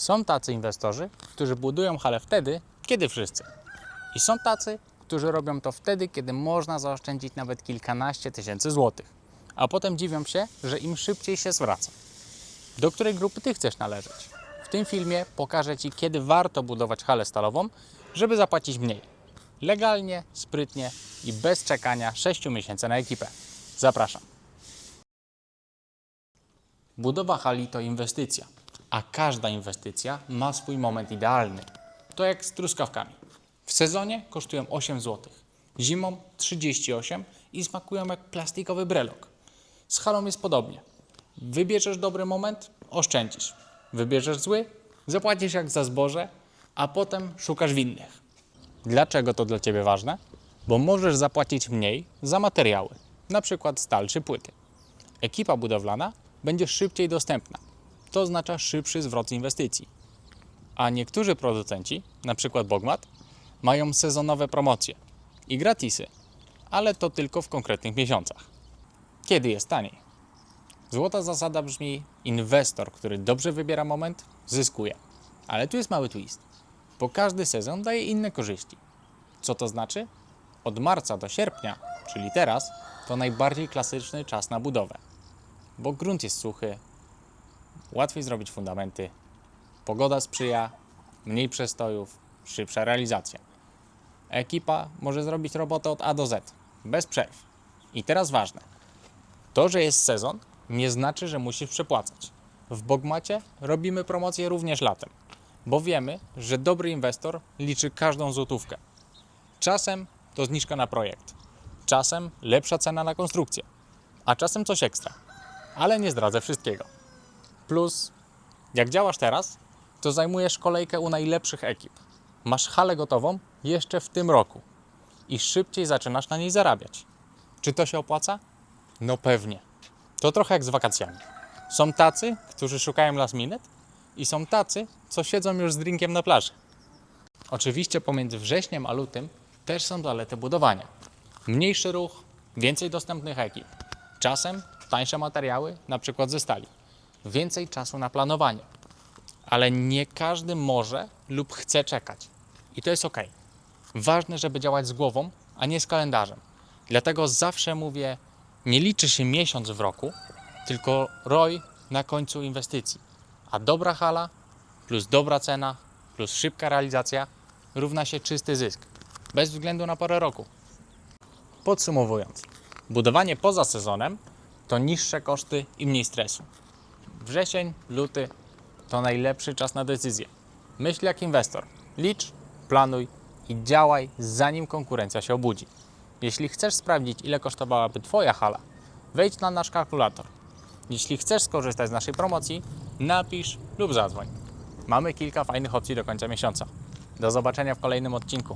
Są tacy inwestorzy, którzy budują hale wtedy, kiedy wszyscy. I są tacy, którzy robią to wtedy, kiedy można zaoszczędzić nawet kilkanaście tysięcy złotych. A potem dziwią się, że im szybciej się zwraca. Do której grupy Ty chcesz należeć? W tym filmie pokażę Ci, kiedy warto budować halę stalową, żeby zapłacić mniej. Legalnie, sprytnie i bez czekania 6 miesięcy na ekipę. Zapraszam. Budowa hali to inwestycja, a każda inwestycja ma swój moment idealny. To jak z truskawkami. W sezonie kosztują 8 zł, zimą 38 i smakują jak plastikowy brelok. Z halą jest podobnie. Wybierzesz dobry moment, oszczędzisz. Wybierzesz zły, zapłacisz jak za zboże, a potem szukasz winnych. Dlaczego to dla Ciebie ważne? Bo możesz zapłacić mniej za materiały, na przykład stal czy płyty. Ekipa budowlana będzie szybciej dostępna. To oznacza szybszy zwrot inwestycji. A niektórzy producenci, przykład Bogmat, mają sezonowe promocje i gratisy, ale to tylko w konkretnych miesiącach. Kiedy jest taniej? Złota zasada brzmi: inwestor, który dobrze wybiera moment, zyskuje. Ale tu jest mały twist, bo każdy sezon daje inne korzyści. Co to znaczy? Od marca do sierpnia, czyli teraz, to najbardziej klasyczny czas na budowę, bo grunt jest suchy, łatwiej zrobić fundamenty, pogoda sprzyja, mniej przestojów, szybsza realizacja. Ekipa może zrobić robotę od A do Z, bez przerw. I teraz ważne. To, że jest sezon, nie znaczy, że musisz przepłacać. W Bogmacie robimy promocje również latem, bo wiemy, że dobry inwestor liczy każdą złotówkę. Czasem to zniżka na projekt, czasem lepsza cena na konstrukcję, a czasem coś ekstra. Ale nie zdradzę wszystkiego. Plus, jak działasz teraz, to zajmujesz kolejkę u najlepszych ekip. Masz halę gotową jeszcze w tym roku i szybciej zaczynasz na niej zarabiać. Czy to się opłaca? No pewnie. To trochę jak z wakacjami. Są tacy, którzy szukają last minute i są tacy, co siedzą już z drinkiem na plaży. Oczywiście pomiędzy wrześniem a lutym też są zalety budowania. Mniejszy ruch, więcej dostępnych ekip. Czasem tańsze materiały, na przykład ze stali. Więcej czasu na planowanie. Ale nie każdy może lub chce czekać. I to jest ok. Ważne, żeby działać z głową, a nie z kalendarzem. Dlatego zawsze mówię, nie liczy się miesiąc w roku, tylko ROI na końcu inwestycji. A dobra hala plus dobra cena plus szybka realizacja równa się czysty zysk, bez względu na porę roku. Podsumowując, budowanie poza sezonem to niższe koszty i mniej stresu. Wrzesień, luty to najlepszy czas na decyzję. Myśl jak inwestor. Licz, planuj i działaj zanim konkurencja się obudzi. Jeśli chcesz sprawdzić, ile kosztowałaby Twoja hala, wejdź na nasz kalkulator. Jeśli chcesz skorzystać z naszej promocji, napisz lub zadzwoń. Mamy kilka fajnych opcji do końca miesiąca. Do zobaczenia w kolejnym odcinku.